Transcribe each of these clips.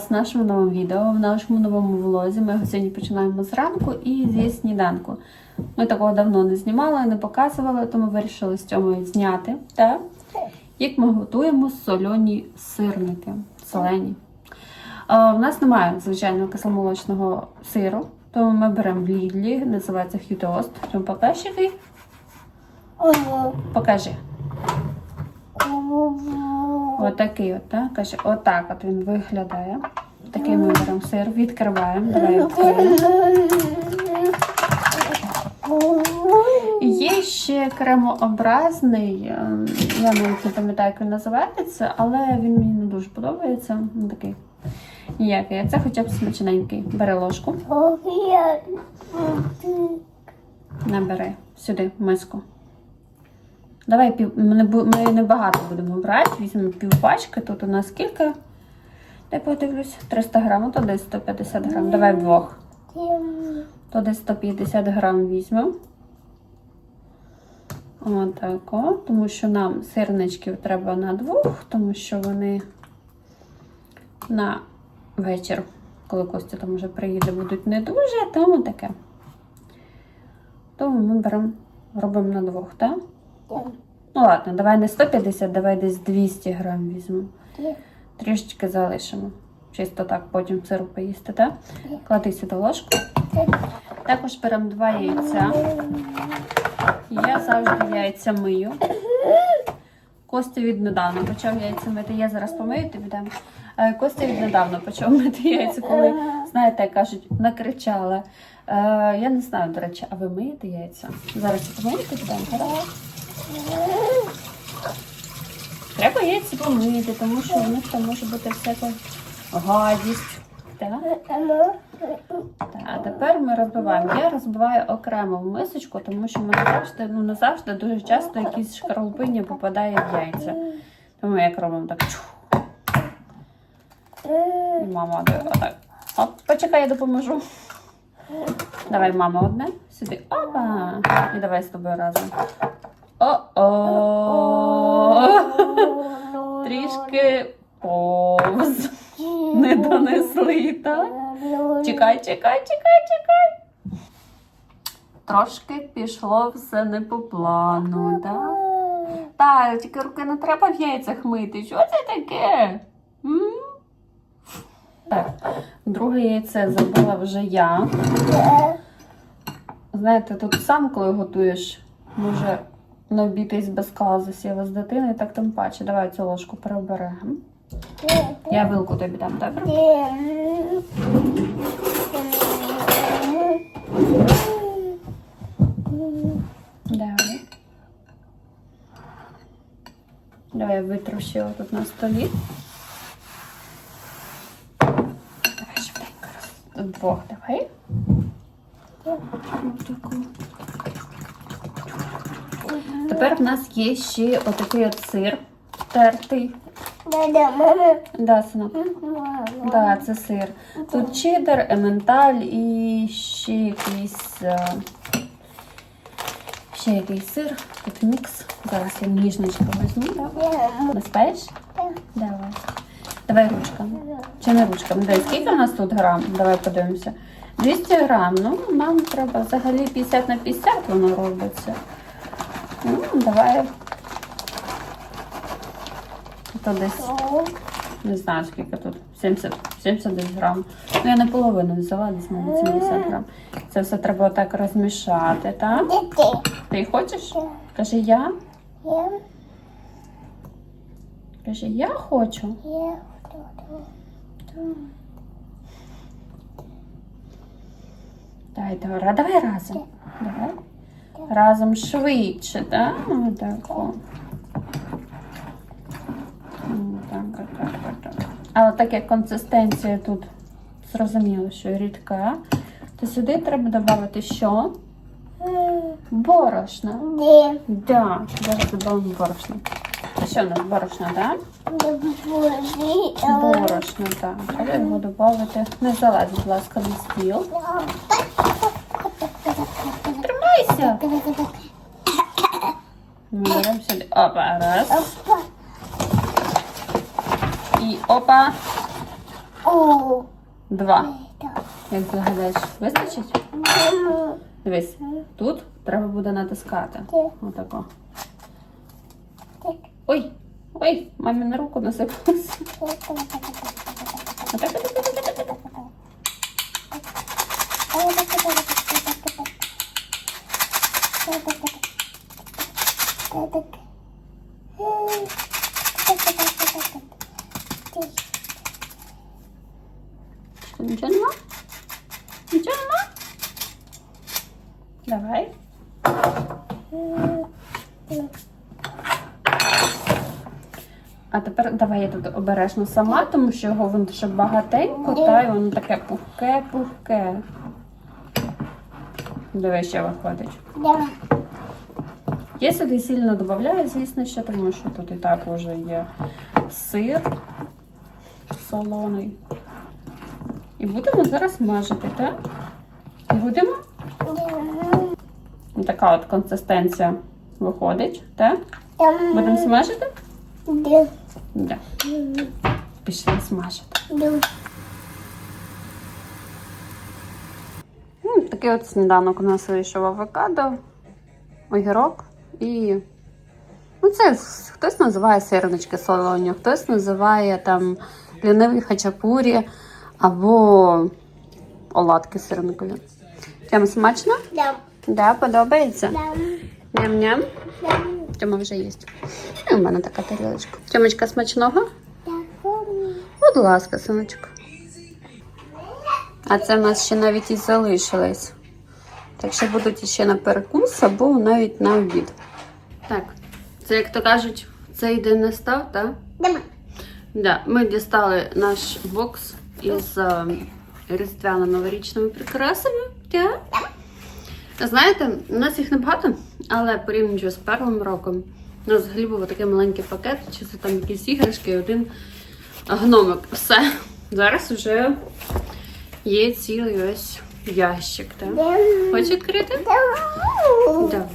вас в нашому новому відео, в нашому новому влозі. Ми його сьогодні починаємо зранку і зі сніданку. Ми такого давно не знімали, не показували, тому вирішили з цьому зняти. Так? Як ми готуємо сольоні сирники. Солені. А, в нас немає звичайного кисломолочного сиру, тому ми беремо в Лідлі, називається Хютост. Чому покажи який? Покажи. Отакий от, так? Каже, отак от він виглядає. Такий ми беремо сир, відкриваємо. Давай відкриємо. Є ще кремообразний, е, я навіть не пам'ятаю, як він називається, але він мені не дуже подобається. Він такий ніякий. Це хоча б смачненький. Бери ложку, набери сюди миску. Давай пів. Ми не, багато будемо брати. Візьмемо пів пачки. Тут у нас скільки? Дай подивлюсь. 300 грам, то десь 150 грам. Давай вдвох. То десь 150 грам візьмемо. Отако. Тому що нам сирничків треба на двох, тому що вони на вечір, коли Костя там вже приїде, будуть не дуже, тому таке. Тому ми беремо, робимо на двох, так? Ну ладно, давай не 150, давай десь 200 грам візьмемо. Трішечки залишимо. Чисто так потім сиру поїсти, так? Клади сюди ложку. Також беремо два яйця. Я завжди яйця мию. Костя віднедавна почав яйця мити. Я зараз помию тобі дам. Е, Костя віднедавна почав мити яйця, коли, знаєте, як кажуть, накричала. Е, я не знаю, до речі, а ви миєте яйця? Зараз тобі дам, так? Треба яйця помити, тому що в них там може бути всяка гадість. Так? А тепер ми розбиваємо. Я розбиваю окремо в мисочку, тому що ми завжди, ну не завжди, дуже часто якісь шкарлупині попадає в яйця. Тому як робимо так. чух. І мама отак. Оп, почекай, я допоможу. Давай, мама, одне. Сюди. Опа! І давай з тобою разом. О-о! Трішки повз. Не донесли, так? Чекай, чекай, чекай, чекай. Трошки пішло все не по плану, так? Так, тільки руки не треба в яйцях мити. Що це таке? М? Так, друге яйце забула вже я. Знаєте, тут сам, коли готуєш, може не обійтись без казусів з дитиною, так тим паче. Давай цю ложку переберемо. Я вилку тобі дам, добре? Давай. Давай я витру ще тут на столі. Давай швиденько. Двох давай. Отаку. Тепер в нас є ще отакий от сир тертий. Да, синок. Да, це сир. Тут чеддер, ементаль і ще якийсь. е, Ще якийсь сир. Тут мікс. Зараз я ніжничку візьму, так? Не спаєш? Давай. Давай ручками. Чи не ручками? Дай, скільки у нас тут грам? Давай подивимося. 200 грам. Ну, нам треба взагалі 50 на 50 воно робиться. Ну, давай. То десь не знаю, скільки тут. 70, 70 десь грам. Ну, я на половину взяла, десь мабуть 70 грам. Це все треба отак розмішати, так? Ти хочеш? Кажи я. Кажи, я хочу. Давай, давай, давай разом. Давай. Разом швидше, так? Отако. Так, так, так, так. Але так як консистенція тут зрозуміло, що рідка, то сюди треба додати що? Борошно. Да, зараз додамо борошно. Що у нас борошно, так? Боже, Борошно, так. Але його додати. Не залазь, будь ласка, на стіл. Тримайся. Ми беремо сюди. Опа, раз. І опа, О, два. Як ти гадаєш, вистачить? Дивись, тут треба буде натискати. Отако. Ой, ой, мамі на руку насипалася. Отак, отак, отак, отак, отак. Що, Нічого нема? Нічого нема? Давай. А тепер давай я тут обережно сама, тому що його воно ще багатенько, та й воно таке пухке, пухке. Диви, що виходить. Я сюди сильно додаю, звісно, ще, тому що тут і так вже є сир солоний. І будемо зараз мажити, так? І будемо? Така от консистенція виходить, так? Будемо смажити? Да. Пішли смажити. Такий от сніданок у нас вийшов авокадо, огірок і. Ну, це хтось називає сирнички солоні, хтось називає там лінивий хачапурі або оладки сирникові. Тям смачно? Да, подобається? Ням-ням. Тьома вже їсть. І у мене така тарілочка. Тьомочка смачного? Будь ласка, синочок. А це в нас ще навіть і залишилось. Так що будуть ще на перекус або навіть на обід. Так, це як то кажуть, цей день не став, так? Да, ми дістали наш бокс із е, різдвяно-новорічними прикрасами. Так. Знаєте, у нас їх небагато, але порівнюючи з першим роком, у нас взагалі був такий маленький пакет, чи це там якісь іграшки і один гномик. Все. Зараз вже є цілий ось ящик. Так? Хочеш відкрити? Давай.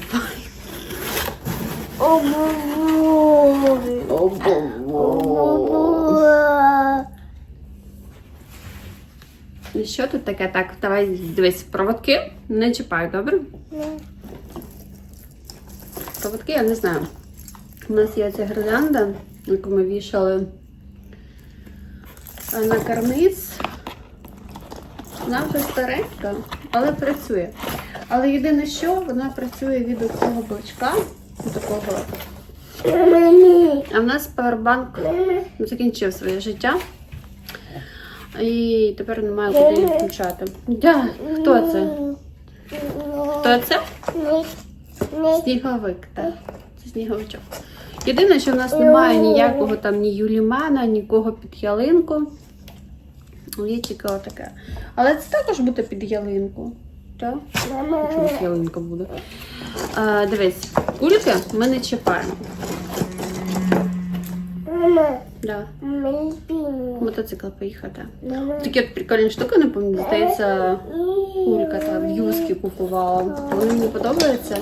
І що тут таке? Так, давай дивись, проводки не чіпай, добре? Проводки я не знаю. У нас є ця гірлянда, яку ми вішали е, на карниз. Вона вже старенька, але працює. Але єдине, що вона працює від цього блочка, такого. А в нас павербанк закінчив своє життя. І тепер немає куди її включати. Да, хто це? Хто це? Сніговик, так. Це сніговичок. Єдине, що в нас немає ніякого там ні юлімана, нікого під ялинку. Є тільки отаке. Але це також буде під ялинку. Так? Чомусь ялинка буде. А, дивись, кульки ми не чіпаємо. Да. Мотоцикл поїхати. Такі от прикольні штуки, не пам'ятаю, здається, кулька та в юскі купувала. Вони мені подобаються.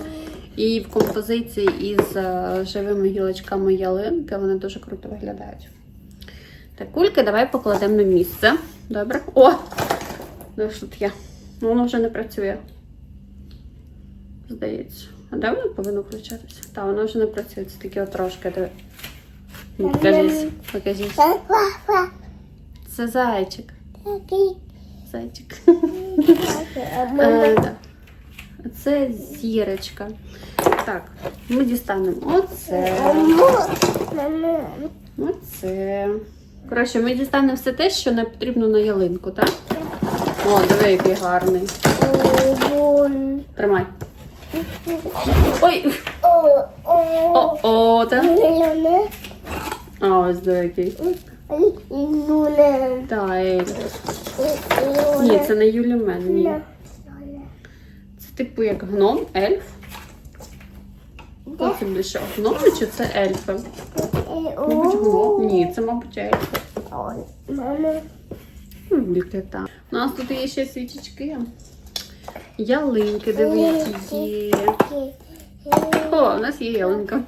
І в композиції із е, живими гілочками ялинки вони дуже круто виглядають. Так, кульки давай покладемо на місце. Добре? О! Ну, що тут є? Ну, Воно вже не працює. Здається. А де воно повинно включатися? Так, воно вже не працює. Це такі от трошки. Диви. Ну, Покажись, покажись. Це зайчик. Зайчик. Е, да. Це зірочка. Так, ми дістанемо оце. Оце. Коротше, ми дістанемо все те, що не потрібно на ялинку, так? О, диви, який гарний. Тримай. Ой! О-о, так. А, ось диви, який. Та, Ель. Ні, це не Юлімен, ні. Це типу як гном, ельф. Хто це більше гноми чи це ельфи? Мабуть, гном. Ні, це, мабуть, ельфи. Мама. Там. У нас тут є ще свічечки. Ялинки, дивіться, є. О, у нас є ялинка.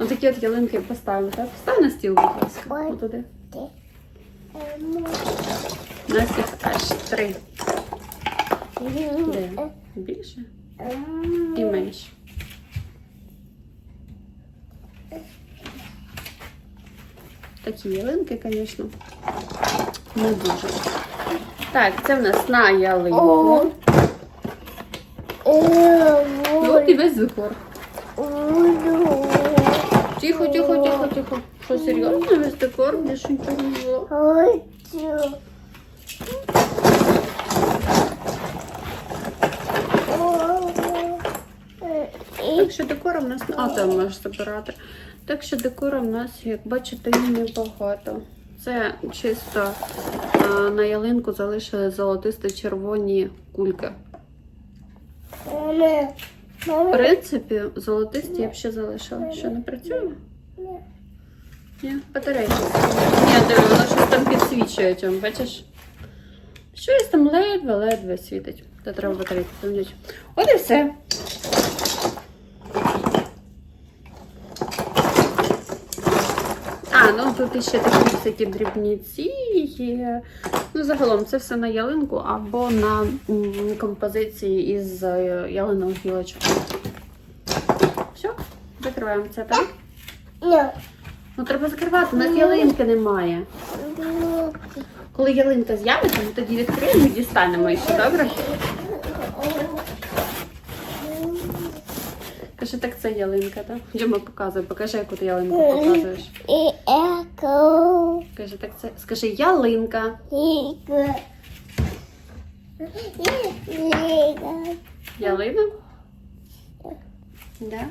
Ось такі от ялинки поставимо. Так? Постав на стіл, будь ласка. Отуди. У нас їх аж три. Де? Більше і менше. Такі ялинки, звісно, не дуже. Так, це в нас на ялинку. Ну, от і весь декор. Тихо, тихо, тихо, тихо. Що, серйозно? Весь декор? Більше нічого не було. Так що декора в нас. А, там можеш забирати. Так що декора в нас, як бачите, небагато. Це чисто на ялинку залишили золотисто-червоні кульки. В принципі, золотисті я б ще залишила. Що не працює? Ні, батарейка. Ні, диви, воно щось там підсвічує цьому, бачиш? Щось там ледве-ледве світить. То треба батарейку поміняти. От і все. А, ну тут іще такі всякі дрібніці є. Ну, загалом це все на ялинку або на композиції із е, ялинових гілочок. Все, закриваємо це, так? Ні. Ну треба закривати, у нас ялинки немає. Коли ялинка з'явиться, ми тоді відкриємо і дістанемо ще, добре? Каже, так це ялинка, так? Йдемо показуй, покажи, яку ти ялинку показуєш. І еко. Каже, так це. Скажи ялинка. Ялина? Да.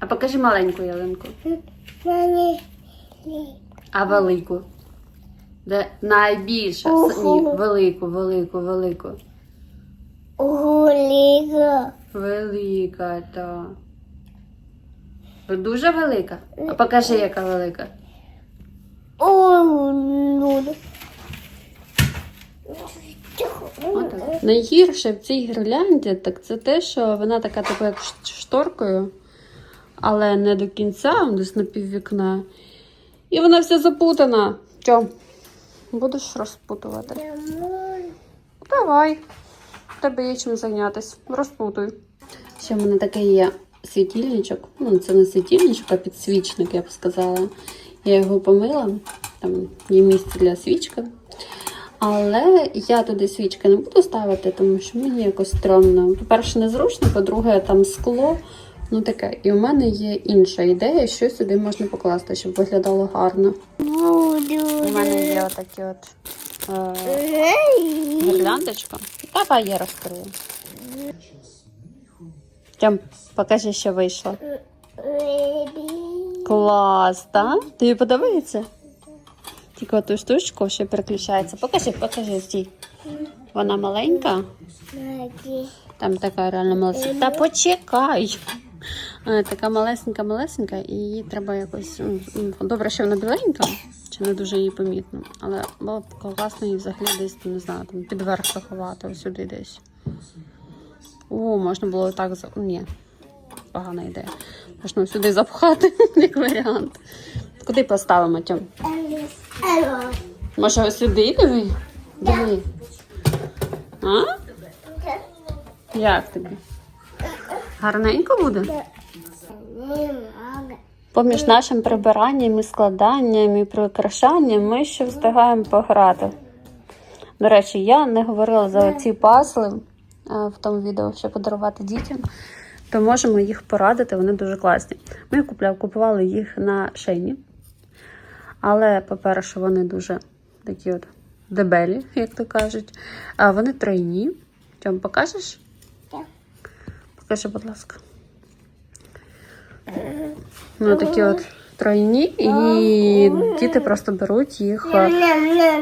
А покажи маленьку ялинку. А велику. Де найбільша. Ні, велику, велику, велику. Гуліго. Велика, та. Дуже велика. А покажи, яка велика. Отак. Найгірше в цій гірлянді так це те, що вона така типу як шторкою, але не до кінця, десь на піввікна. І вона вся запутана. Що? Будеш розпутувати? Давай. Тебе є чим зайнятися. Розпутуй. Ще в мене такий є світильничок. Ну, це не світильничок, а підсвічник, я б сказала. Я його помила, там є місце для свічки. Але я туди свічки не буду ставити, тому що мені якось стрьомно. По-перше, незручно, по-друге, там скло. Ну таке. І у мене є інша ідея, що сюди можна покласти, щоб виглядало гарно. У мене є отакі от е, гірляндочка. Давай я розкрию. Тям, покажи, що вийшло. Клас, так? Тобі подобається? Тільки оту штучку, ще переключається. Покажи, покажи, стій. Вона маленька, там така реально малесенька. Та почекай. Е, Така малесенька-малесенька, і її треба якось. Добре, що вона біленька, чи не дуже її помітно. Але було б класно її взагалі десь, не знаю, там підверх заховати, ось сюди десь. О, можна було так за. Ні, погана ідея. Можна сюди запхати, як варіант. Куди поставимо Тьом? Може ось сюди диви? Диви. А? Як тобі? Гарненько буде? Поміж нашим прибиранням і складанням і прикрашанням ми ще встигаємо пограти. До речі, я не говорила за ці пазли е, в тому відео, що подарувати дітям, то можемо їх порадити, вони дуже класні. Ми купували їх на шейні. Але, по-перше, вони дуже такі от дебелі, як то кажуть. А вони тройні. Тьом, покажеш? Покажи, будь ласка. Ну, такі от тройні, і діти просто беруть їх.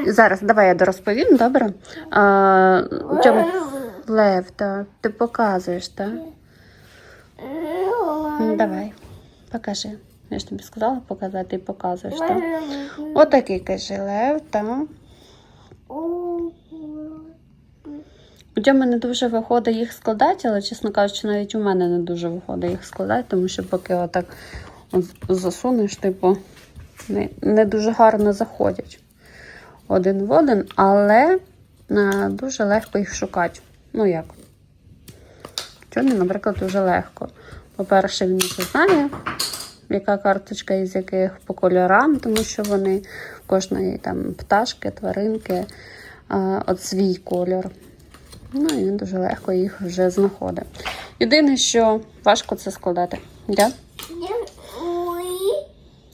Зараз давай я дорозповім, добре? А, Тьом, Лев, так. Ти показуєш, так? Давай, покажи. Я ж тобі сказала показати і показуєш, так? Отакий, каже, лев, так. У Дьоми не дуже виходить їх складати, але, чесно кажучи, навіть у мене не дуже виходить їх складати, тому що поки отак от засунеш, типу, не, не дуже гарно заходять один в один, але е, дуже легко їх шукати. Ну як? Тьомі, наприклад, дуже легко. По-перше, він вже знає, яка карточка із яких по кольорам, тому що вони кожної там пташки, тваринки, а, от свій кольор. Ну і він дуже легко їх вже знаходить. Єдине, що важко це складати. Да?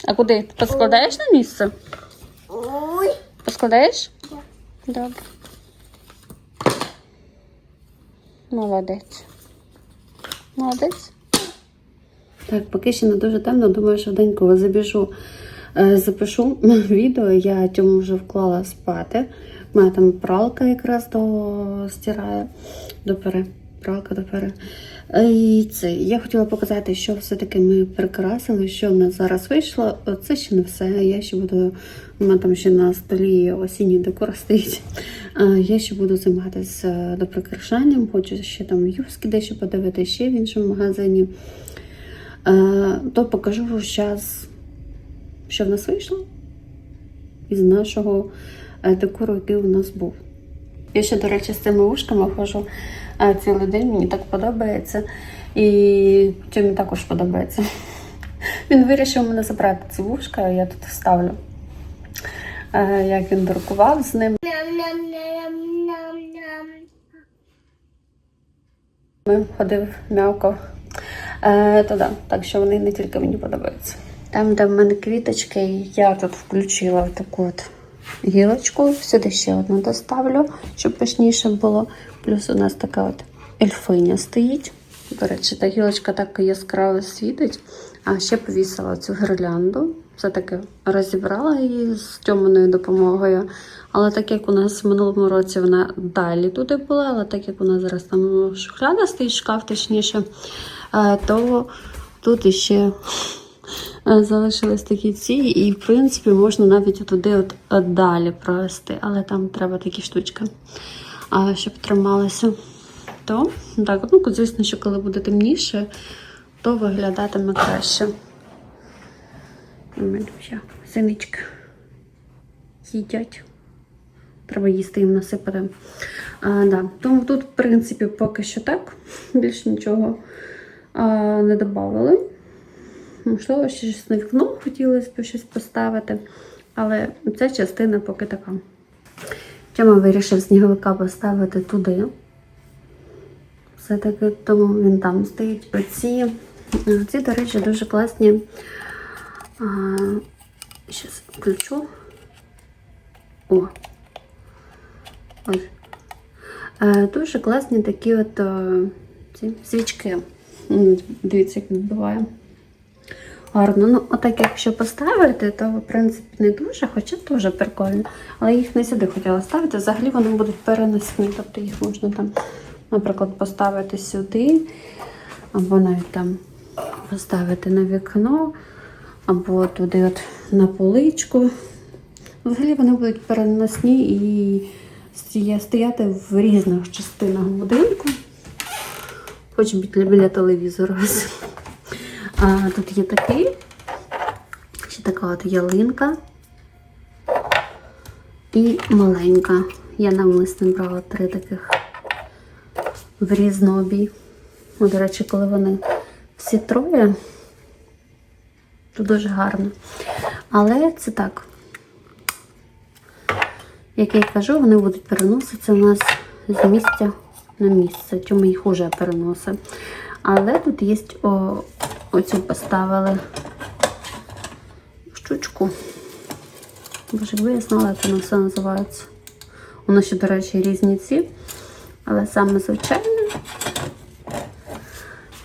А куди? Ти поскладаєш на місце? Поскладаєш? Добре. Молодець. Молодець. Так, поки ще не дуже темно, думаю, швиденько забіжу, е, запишу відео. Я цьому вже вклала спати. У мене там пралка якраз до стирає, допере. Пралка допере. Е, І це, я хотіла показати, що все-таки ми прикрасили, що в нас зараз вийшло. Це ще не все. Я ще буду, у мене там ще на столі осінній декор стоїть. Е, Я ще буду займатися доприкрашанням, хочу ще там юбки дещо подивитися ще в іншому магазині. Е, То покажу зараз, що в нас вийшло із нашого декору, який у нас був. Я ще, до речі, з цими вушками ходжу е, цілий день, мені так подобається. І Тьомі також подобається. Він вирішив мене забрати ці вушка, я тут вставлю. Е, Як він друкував з ним. Ми ходив, м'явкав. Е, то да, так що вони не тільки мені подобаються. Там, де в мене квіточки, я тут включила таку от гілочку. Сюди ще одну доставлю, щоб пишніше було. Плюс у нас така от ельфиня стоїть. До речі, та гілочка так яскраво світить. А ще повісила цю гірлянду. Все-таки розібрала її з тьоманою допомогою. Але так як у нас в минулому році вона далі туди була, але так як у нас зараз там шухляда стоїть, шкаф точніше, е, то тут іще залишились такі ці, і в принципі можна навіть туди от е, далі провести, але там треба такі штучки, щоб трималися. То так, ну звісно, що коли буде темніше, то виглядатиме краще. Малюся, синичка. Їдять. Треба їсти їм насипати. А, да. Тому тут, в принципі, поки що так. Більш нічого а, не додавали. Можливо, ще щось на вікно хотілося б щось поставити. Але ця частина поки така. Тьома вирішив сніговика поставити туди. Все-таки тому він там стоїть. Оці, ці, до речі, дуже класні. Зараз включу. О. Ось. Е, Дуже класні такі от е, ці свічки. Дивіться, як відбиває. Гарно. Ну, отак, якщо поставити, то в принципі не дуже, хоча теж прикольно. Але їх не сюди хотіла ставити. Взагалі вони будуть переносні. Тобто їх можна там, наприклад, поставити сюди, або навіть там поставити на вікно, або туди от на поличку. Взагалі вони будуть переносні і стояти в різних частинах будинку. Хоч біля, біля телевізора. А, тут є такий, ще така от ялинка. І маленька. Я навмисно брала три таких в різнобій. О, До речі, коли вони всі троє, то дуже гарно. Але це так. Як я й кажу, вони будуть переноситися у нас з місця на місце. Чому їх вже переносить. Але тут є оцю поставили штучку. Боже, якби я знала, як воно все називається. Воно ще, до речі, різні ці. Але саме звичайне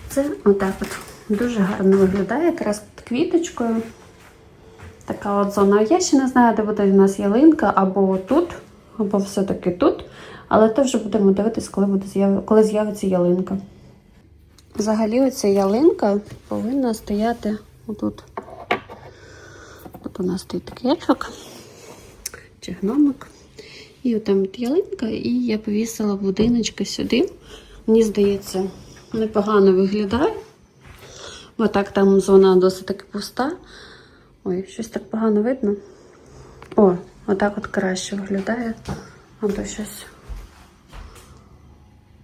це отак от. Дуже гарно виглядає, якраз під квіточкою. Така от зона. Я ще не знаю, де буде в нас ялинка, або тут, або все-таки тут. Але то вже будемо дивитись, коли, коли з'явиться ялинка. Взагалі, оця ялинка повинна стояти отут. Тут у нас стоїть ельфик чи гномик. І отам от ялинка, і я повісила будиночки сюди. Мені здається, непогано виглядає. Бо так там зона досить таки пуста. Ой, щось так погано видно. О, отак от краще виглядає. Або щось.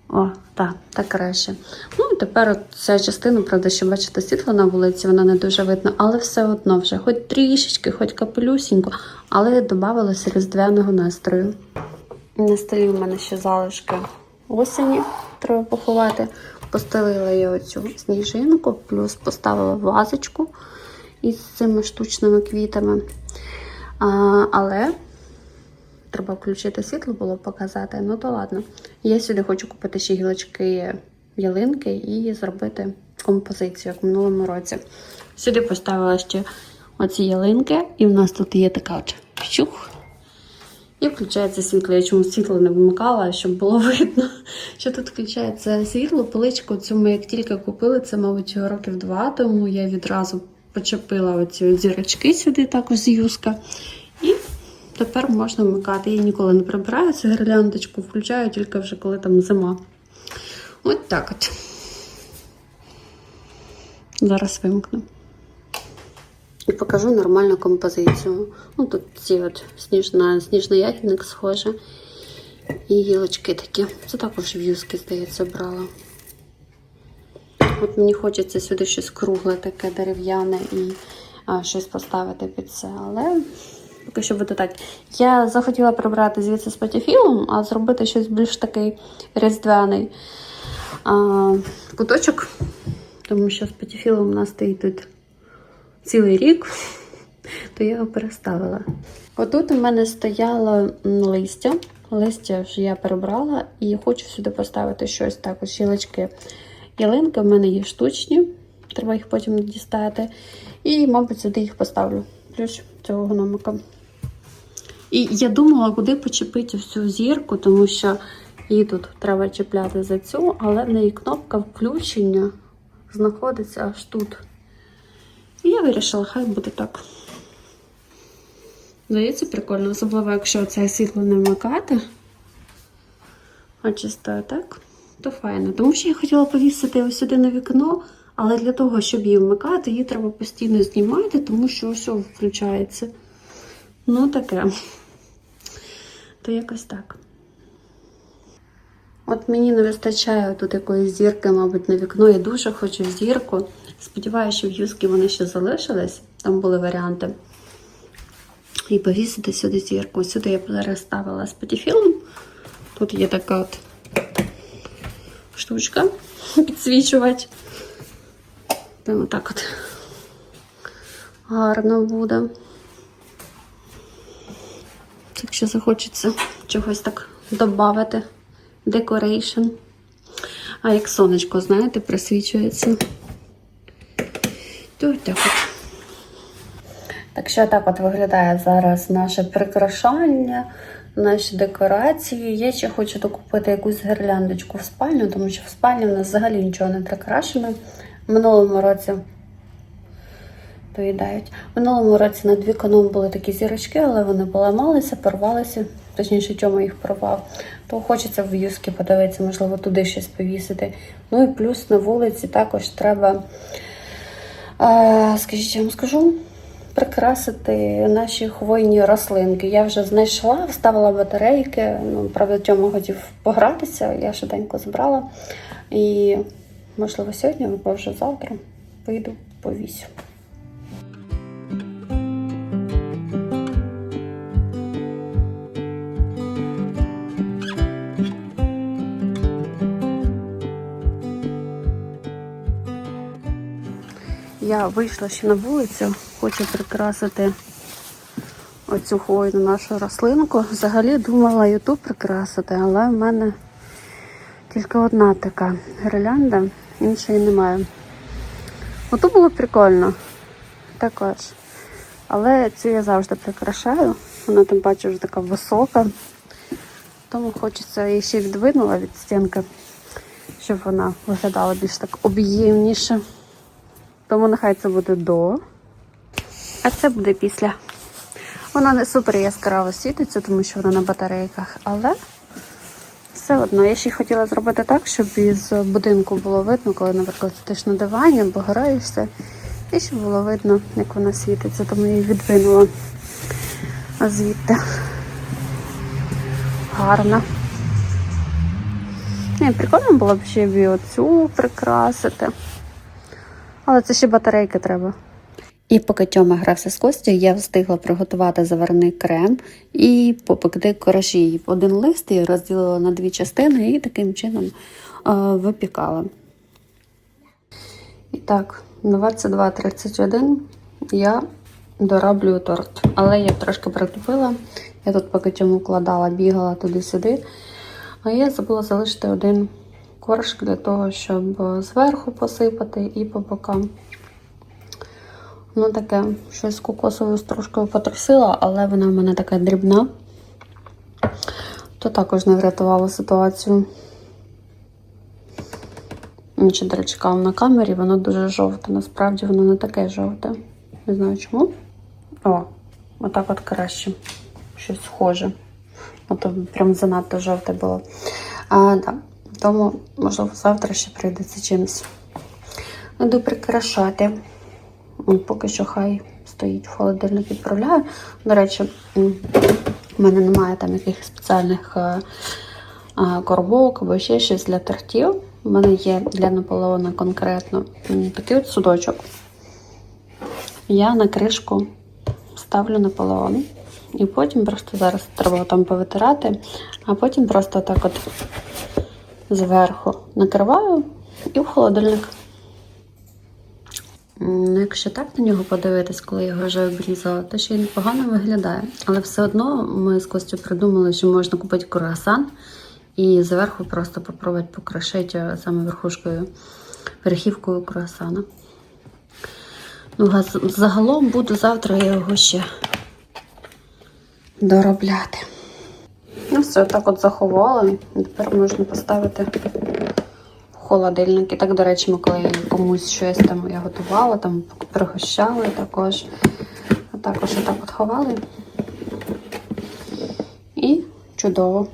О, так, так краще. Ну тепер от ця частина, правда, що бачите, світло на вулиці, вона не дуже видно, але все одно вже, хоч трішечки, хоч капелюсінько, але додавалося різдвяного настрою. На столі в мене ще залишки осені треба поховати. Постелила я оцю сніжинку, плюс поставила вазочку із цими штучними квітами. А, але треба включити світло, було показати. Ну то ладно. Я сюди хочу купити ще гілочки ялинки і зробити композицію, як в минулому році. Сюди поставила ще оці ялинки, і в нас тут є така от щух. І включається світло. Я чому світло не вимикала, щоб було видно, що тут включається світло. Поличку цю ми як тільки купили, це, мабуть, років два тому я відразу почепила оці зірочки сюди, також з юска. Тепер можна вмикати. Я ніколи не прибираю цю гірляндочку, включаю тільки вже коли там зима. От так от. Зараз вимкну. І покажу нормальну композицію. Ну, тут ці от сніжна, сніжний ягідник схоже. І гілочки такі. Це також в'юзки, здається, брала. От мені хочеться сюди щось кругле, таке дерев'яне і а, щось поставити під це. Але поки що буде. Я захотіла прибрати звідси з патіфілом, а зробити щось більш такий різдвяний а, куточок. Тому що з патіфілом у нас стоїть тут цілий рік, то я його переставила. Отут у мене стояло листя. Листя вже я перебрала і хочу сюди поставити щось також гілочки. Ялинки в мене є штучні, треба їх потім дістати. І, мабуть, сюди їх поставлю. Плюс цього гномика. І я думала, куди почепити всю зірку, тому що її тут треба чіпляти за цю, але в неї кнопка включення знаходиться аж тут. І я вирішила, хай буде так. Здається, прикольно, особливо, якщо це світло не вмикати. А чисто так, то файно. Тому що я хотіла повісити ось сюди на вікно, але для того, щоб її вмикати, її треба постійно знімати, тому що все включається. Ну, таке. То якось так. От мені не вистачає тут якоїсь зірки, мабуть, на вікно. Я дуже хочу зірку. Сподіваюся, що в юзки вони ще залишились. Там були варіанти. І повісити сюди зірку. Сюди я переставила спатіфілм. Тут є така от штучка підсвічувати. Там отак от гарно буде. Якщо захочеться чогось так додати. Декорейшн. А як сонечко, знаєте, присвічується. То так от. Так що так от виглядає зараз наше прикрашання, наші декорації. Я ще хочу докупити якусь гірляндочку в спальню, тому що в спальні в нас взагалі нічого не прикрашено. В минулому році В минулому році над віконом були такі зірочки, але вони поламалися, порвалися. Точніше, чому їх порвав. То хочеться в юскі подивитися, можливо, туди щось повісити. Ну і плюс на вулиці також треба, е, скажіть, я вам скажу, прикрасити наші хвойні рослинки. Я вже знайшла, вставила батарейки. Ну, правда, Тьома хотів погратися, я швиденько збрала. І, можливо, сьогодні або вже завтра вийду повісю. Я вийшла ще на вулицю, хочу прикрасити оцю хвойну нашу рослинку. Взагалі думала ютуб прикрасити, але в мене тільки одна така гірлянда, іншої немає. Ото було прикольно також. Але цю я завжди прикрашаю. Вона тим паче вже така висока. тому хочеться її ще відвинула від стінки, щоб вона виглядала більш так об'ємніше. Тому нехай це буде до. А це буде після. Вона не супер яскраво світиться, тому що вона на батарейках, але все одно я ще й хотіла зробити так, щоб із будинку було видно, коли, наприклад, сидиш на дивані або граєшся, і щоб було видно, як вона світиться, тому її відвинула звідти. Гарно. Ні, прикольно було б ще і оцю прикрасити. Але це ще батарейки треба. І поки Тьома грався з Костю, я встигла приготувати заварний крем і попекти коржі. Один лист я розділила на дві частини і таким чином е, випікала. І так, 22.31 я дораблюю торт. Але я трошки притупила. Я тут поки Тьому вкладала, бігала туди-сюди. А я забула залишити один корж для того, щоб зверху посипати і по бокам. Ну, таке, щось кокосовою стружкою потрусила, але вона в мене така дрібна. То також не врятувало ситуацію. Чи, до на камері, воно дуже жовте. Насправді воно не таке жовте. Не знаю чому. О, отак от краще. Щось схоже. Ото прям занадто жовте було. А, да. Тому, можливо, завтра ще прийдеться чимось. Іду прикрашати. Поки що хай стоїть в холодильник, відправляю. До речі, в мене немає там якихось спеціальних е, е, коробок або ще щось для тортів. У мене є для Наполеона конкретно такий от судочок. Я на кришку ставлю Наполеон. І потім просто зараз треба там повитирати, а потім просто так от зверху накриваю і в холодильник. Ну, якщо так на нього подивитись, коли я його вже обрізала, то ще й непогано виглядає. Але все одно ми з Костю придумали, що можна купити круасан і зверху просто попробувати покрошити е, саме верхушкою, верхівкою круасана. Ну, загалом буду завтра його ще доробляти. Ну, все, так от заховали. Тепер можна поставити в холодильник. І так, до речі, ми коли комусь щось там я готувала, там пригощали також. А також отак от ховали. І чудово.